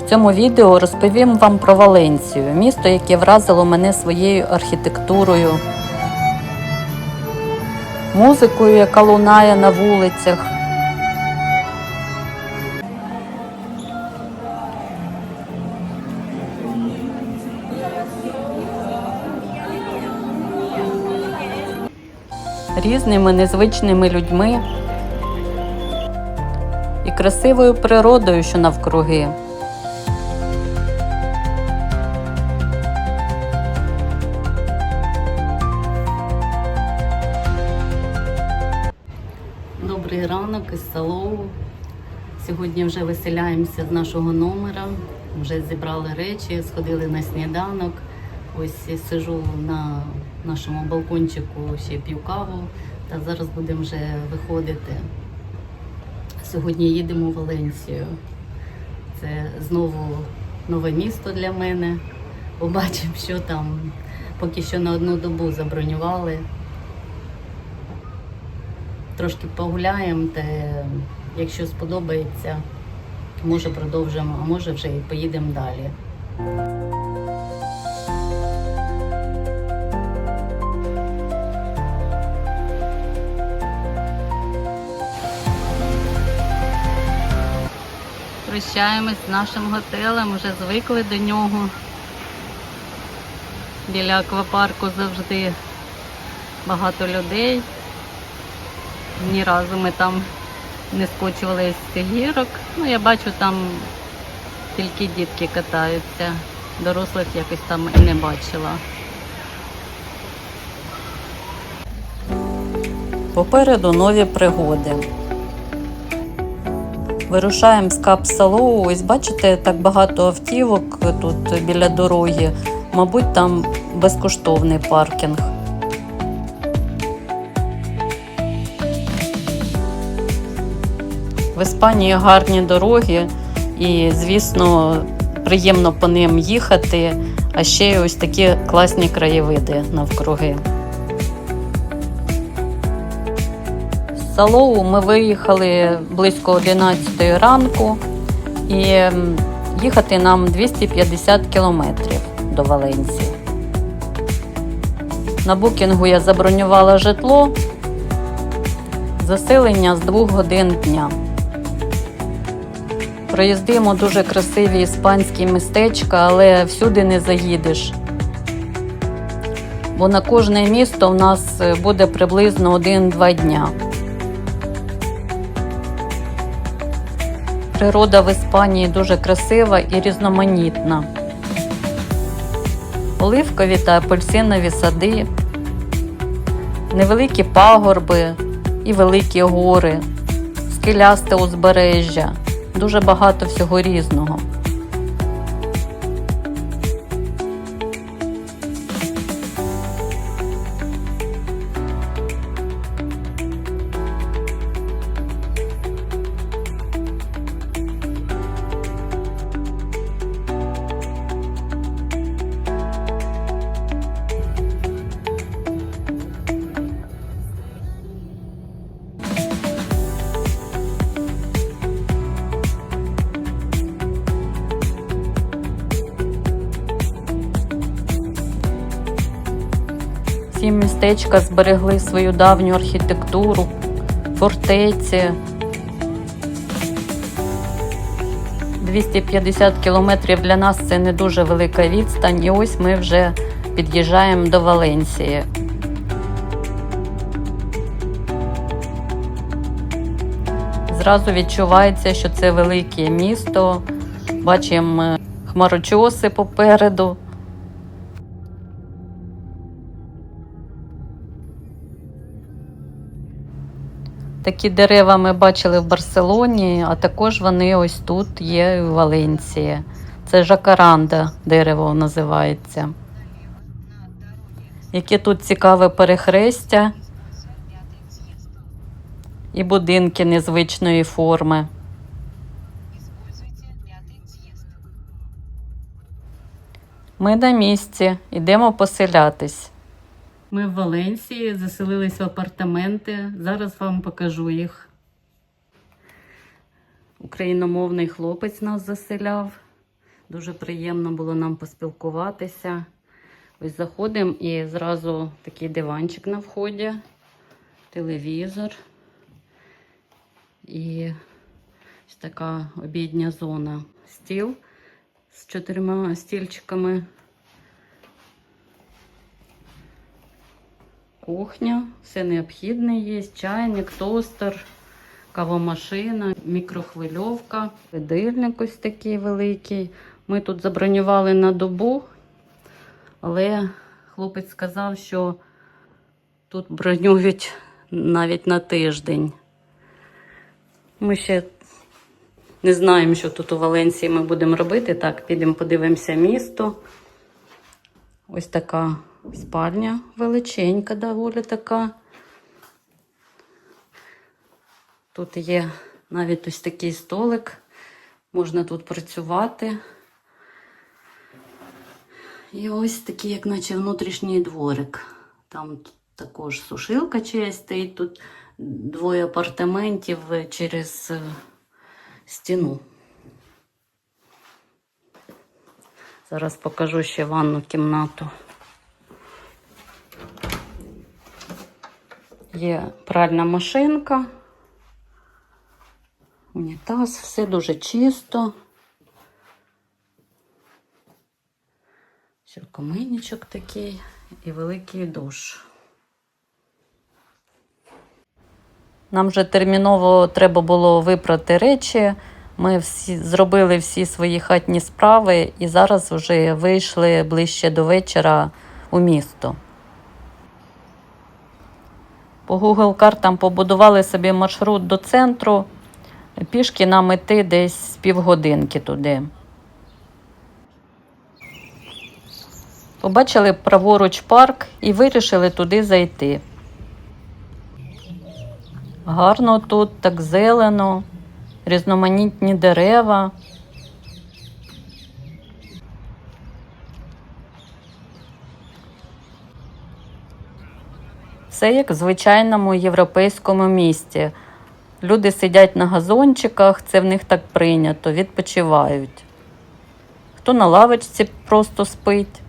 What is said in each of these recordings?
В цьому відео розповім вам про Валенцію, місто, яке вразило мене своєю архітектурою, музикою, яка лунає на вулицях. Різними незвичними людьми і красивою природою, що навкруги. Добрий ранок із Салоу. Сьогодні вже виселяємося з нашого номера. Вже зібрали речі, сходили на сніданок. Ось сижу на нашому балкончику, ще п'ю каву. Та зараз будемо вже виходити. Сьогодні їдемо в Валенсію. Це знову нове місто для мене. Побачимо, що там. Поки що на одну добу забронювали. Трошки погуляємо, та якщо сподобається, може продовжимо, а може вже і поїдемо далі. Прощаємось з нашим готелем, вже звикли до нього. Біля аквапарку завжди багато людей. Ні разу ми там не скочували з гірок. Ну, я бачу, там тільки дітки катаються. Дорослих якось там і не бачила. Попереду нові пригоди. Вирушаємо з Капсалоу. Ось бачите, так багато автівок тут біля дороги. Мабуть, там безкоштовний паркінг. В Іспанії гарні дороги, і, звісно, приємно по ним їхати, а ще й ось такі класні краєвиди навкруги. З Салоу ми виїхали близько 11 ранку, і їхати нам 250 кілометрів до Валенції. На букінгу я забронювала житло, заселення з 2 годин дня. Проїздимо дуже красиві іспанські містечка, але всюди не заїдеш. Бо на кожне місто в нас е, буде приблизно 1-2 дня. Природа в Іспанії дуже красива і різноманітна. Оливкові та апельсинові сади, невеликі пагорби і великі гори, скелясте узбережжя, дуже багато всього різного. Ці містечка зберегли свою давню архітектуру, фортеці. 250 кілометрів для нас це не дуже велика відстань, і ось ми вже під'їжджаємо до Валенсії. Зразу відчувається, що це велике місто. Бачимо е, хмарочоси попереду. Такі дерева ми бачили в Барселоні, а також вони ось тут є в Валенції. Це жакаранда дерево називається. Яке тут цікаве перехрестя і будинки незвичної форми. Ми на місці, йдемо поселятись. Ми в Валенсії заселились в апартаменти. Зараз вам покажу їх. Україномовний хлопець нас заселяв. Дуже приємно було нам поспілкуватися. Ось заходимо і зразу такий диванчик на вході, телевізор і ось така обідня зона. Стіл з чотирма стільчиками. Кухня, все необхідне є, чайник, тостер, кавомашина, мікрохвильовка, видильник ось такий великий. Ми тут забронювали на добу, але хлопець сказав, що тут бронюють навіть на тиждень. Ми ще не знаємо, що тут у Валенції ми будемо робити. Так, підемо подивимося місто. Ось така спальня величенька, доволі така. Тут є навіть ось такий столик, можна тут працювати. І ось такий, як наче внутрішній дворик. Там також сушилка чиясь стоїть, тут двоє апартаментів через е, стіну. Зараз покажу ще ванну кімнату. Є пральна машинка, унітаз, все дуже чисто. Сіркоменничок такий і великий душ. Нам вже терміново треба було випрати речі. Ми всі зробили всі свої хатні справи і зараз вже вийшли ближче до вечора у місто. По Google картам побудували собі маршрут до центру. Пішки нам іти десь з півгодинки туди. Побачили праворуч парк і вирішили туди зайти. Гарно тут, так зелено, різноманітні дерева. Все як в звичайному європейському місті. Люди сидять на газончиках, це в них так прийнято, відпочивають. Хто на лавочці просто спить.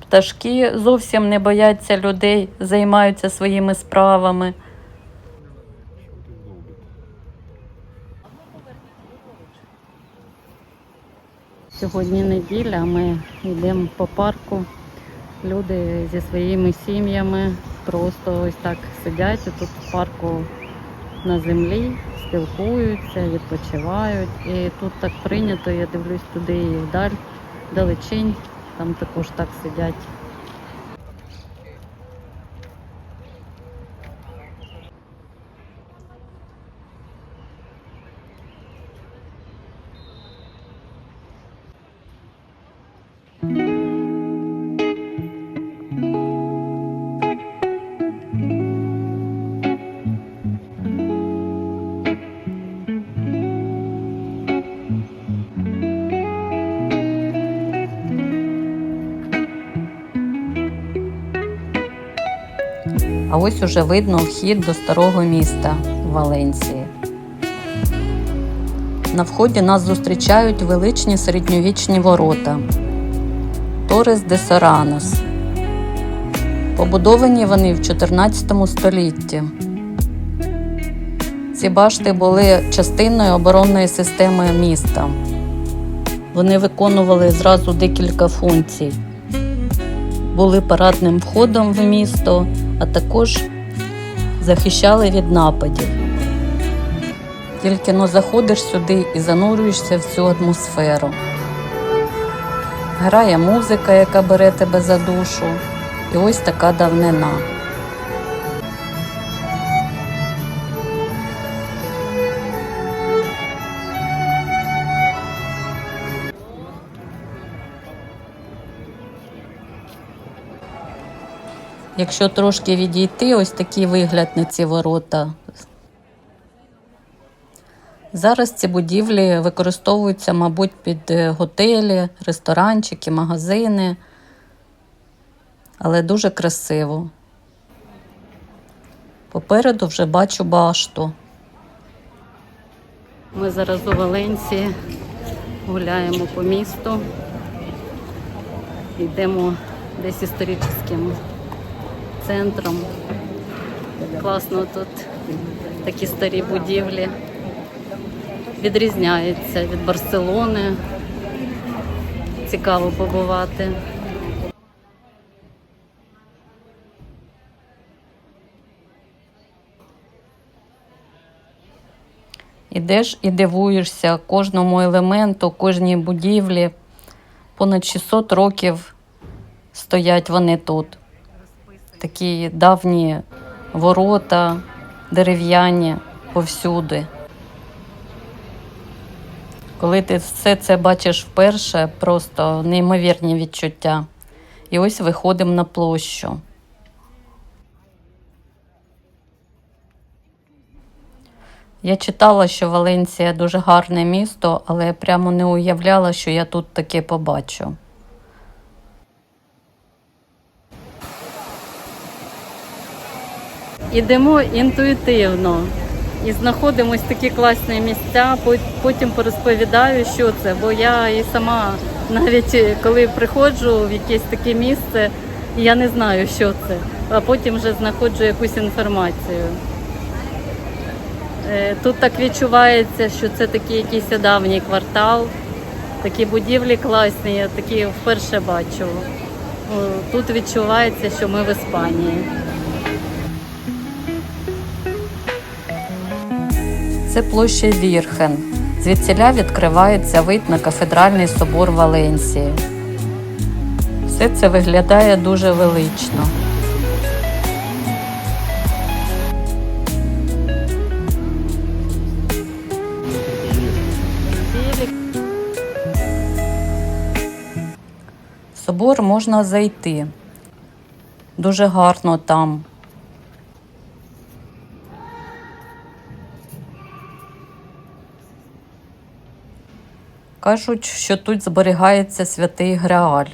Пташки зовсім не бояться людей, займаються своїми справами. Сьогодні неділя, ми йдемо по парку. Люди зі своїми сім'ями просто ось так сидять тут в парку на землі, спілкуються, відпочивають. І тут так прийнято, я дивлюсь туди і вдаль, далечінь, там також так сидять. Ось уже видно вхід до старого міста Валенції. На вході нас зустрічають величні середньовічні ворота Торес де Саранос. Побудовані вони в 14 столітті. Ці башти були частиною оборонної системи міста. Вони виконували зразу декілька функцій. Були парадним входом в місто, а також захищали від нападів. Тільки но заходиш сюди і занурюєшся в цю атмосферу. Грає музика, яка бере тебе за душу, і ось така давнина. Якщо трошки відійти, ось такий вигляд на ці ворота. Зараз ці будівлі використовуються, мабуть, під е, готелі, ресторанчики, магазини, але дуже красиво. Попереду вже бачу башту. Ми зараз у Валенції. гуляємо по місту. Йдемо десь історичним центром. Класно тут такі старі будівлі. Відрізняється від Барселони. Цікаво побувати. Ідеш і дивуєшся кожному елементу, кожній будівлі. Понад 600 років стоять вони тут. Такі давні ворота, дерев'яні повсюди. Коли ти все це бачиш вперше, просто неймовірні відчуття. І ось виходимо на площу. Я читала, що Валенція дуже гарне місто, але прямо не уявляла, що я тут таке побачу. Ідемо інтуїтивно і знаходимо ось такі класні місця. Потім порозповідаю, що це. Бо я і сама, навіть коли приходжу в якесь таке місце, я не знаю, що це, а потім вже знаходжу якусь інформацію. Е, Тут так відчувається, що це такий якийсь давній квартал, такі будівлі класні, я такі вперше бачу. Тут відчувається, що ми в Іспанії. Це площа Вірхен. Звідсіля відкривається вид на кафедральний собор Валенсії. Все це виглядає дуже велично. Собор можна зайти. Дуже гарно там. Кажуть, що тут зберігається святий Грааль.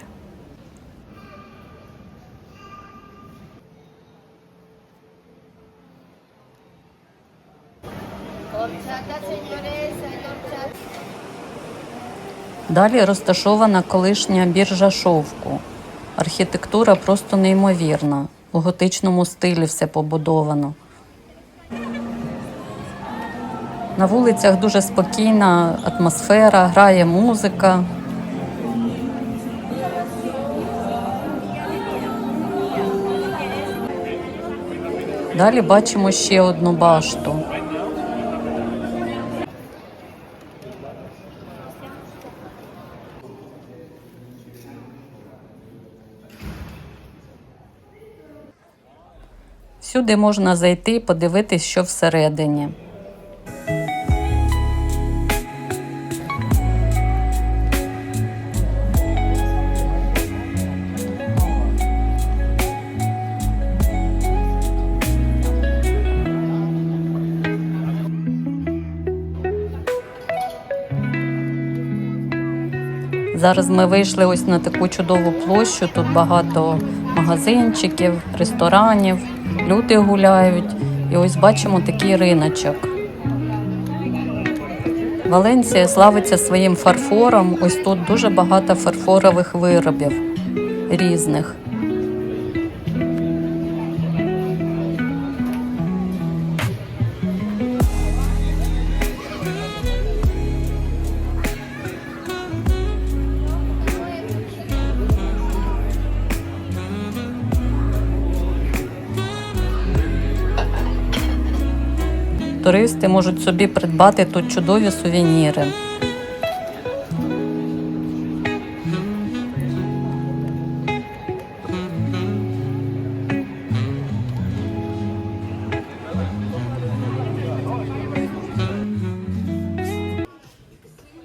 Далі розташована колишня біржа шовку. Архітектура просто неймовірна. У готичному стилі все побудовано. На вулицях дуже спокійна атмосфера, грає музика. Далі бачимо ще одну башту. Всюди можна зайти і подивитись, що всередині. Зараз ми вийшли ось на таку чудову площу. Тут багато магазинчиків, ресторанів, люди гуляють. І ось бачимо такий риночок. Валенція славиться своїм фарфором. Ось тут дуже багато фарфорових виробів різних. Туристи можуть собі придбати тут чудові сувеніри.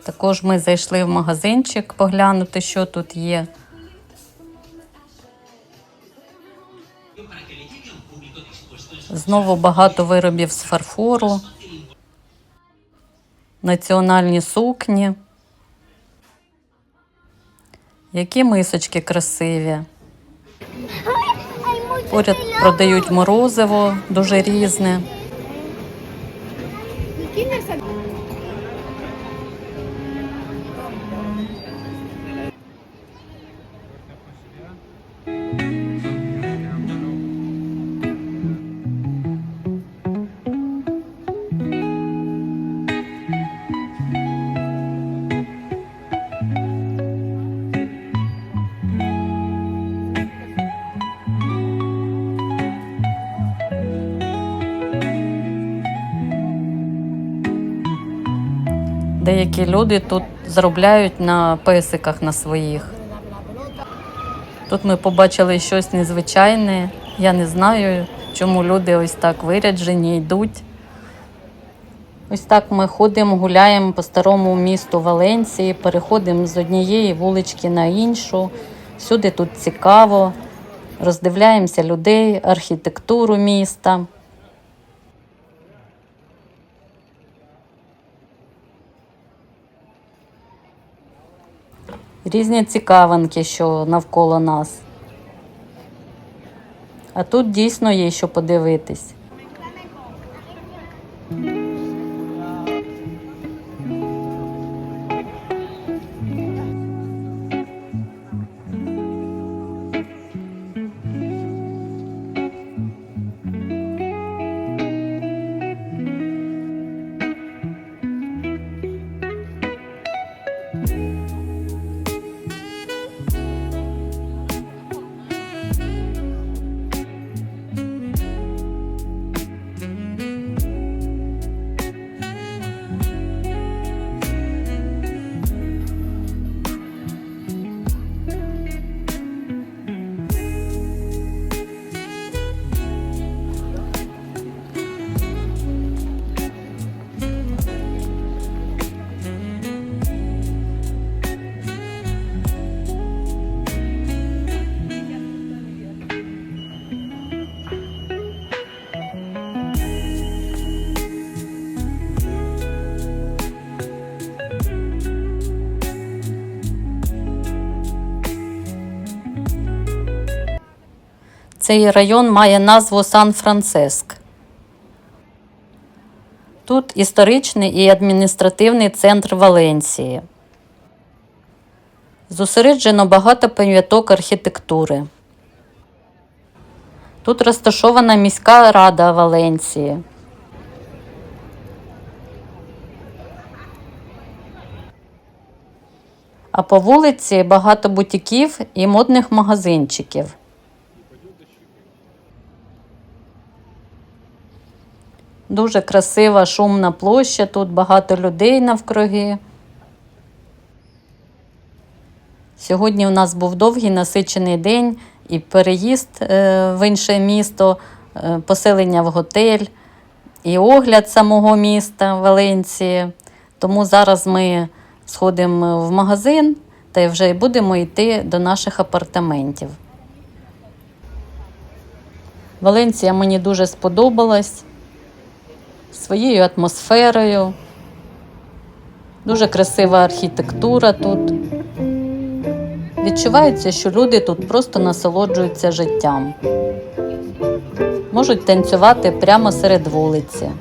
Також ми зайшли в магазинчик поглянути, що тут є. Знову багато виробів з фарфору, національні сукні. Які мисочки красиві. Поряд продають морозиво дуже різне. Деякі люди тут заробляють на песиках на своїх. Тут ми побачили щось незвичайне. Я не знаю, чому люди ось так виряджені йдуть. Ось так ми ходимо, гуляємо по старому місту Валенції, переходимо з однієї вулички на іншу. Всюди тут цікаво. Роздивляємося людей, архітектуру міста. Різні цікавинки, що навколо нас. А тут дійсно є що подивитись. Цей район має назву Сан-Франциск. Тут історичний і адміністративний центр Валенції. Зосереджено багато пам'яток архітектури. Тут розташована міська рада Валенції. А по вулиці багато бутіків і модних магазинчиків. Дуже красива шумна площа, тут багато людей навкруги. Сьогодні у нас був довгий насичений день і переїзд е, в інше місто, е, поселення в готель, і огляд самого міста Валенції. Тому зараз ми сходимо в магазин та вже будемо йти до наших апартаментів. Валенція мені дуже сподобалась своєю атмосферою. Дуже красива архітектура тут. Відчувається, що люди тут просто насолоджуються життям. Можуть танцювати прямо серед вулиці.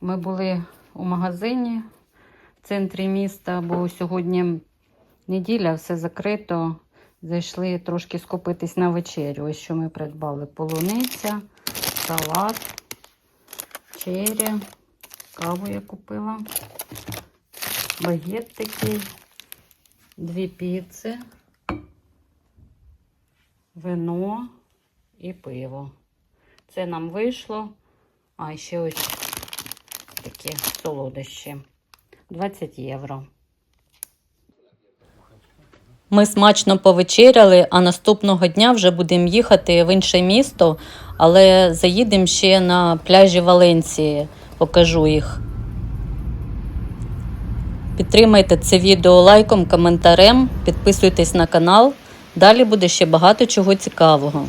Ми були у магазині в центрі міста, бо сьогодні неділя, все закрито. Зайшли трошки скупитись на вечерю. Ось що ми придбали: полуниця, салат чері, каву я купила, багет такий, дві піци, вино і пиво. Це нам вийшло. А ще ось такі солодощі. 20 євро. Ми смачно повечеряли, а наступного дня вже будемо їхати в інше місто, але заїдемо ще на пляжі Валенції, покажу їх. Підтримайте це відео лайком, коментарем, підписуйтесь на канал. Далі буде ще багато чого цікавого.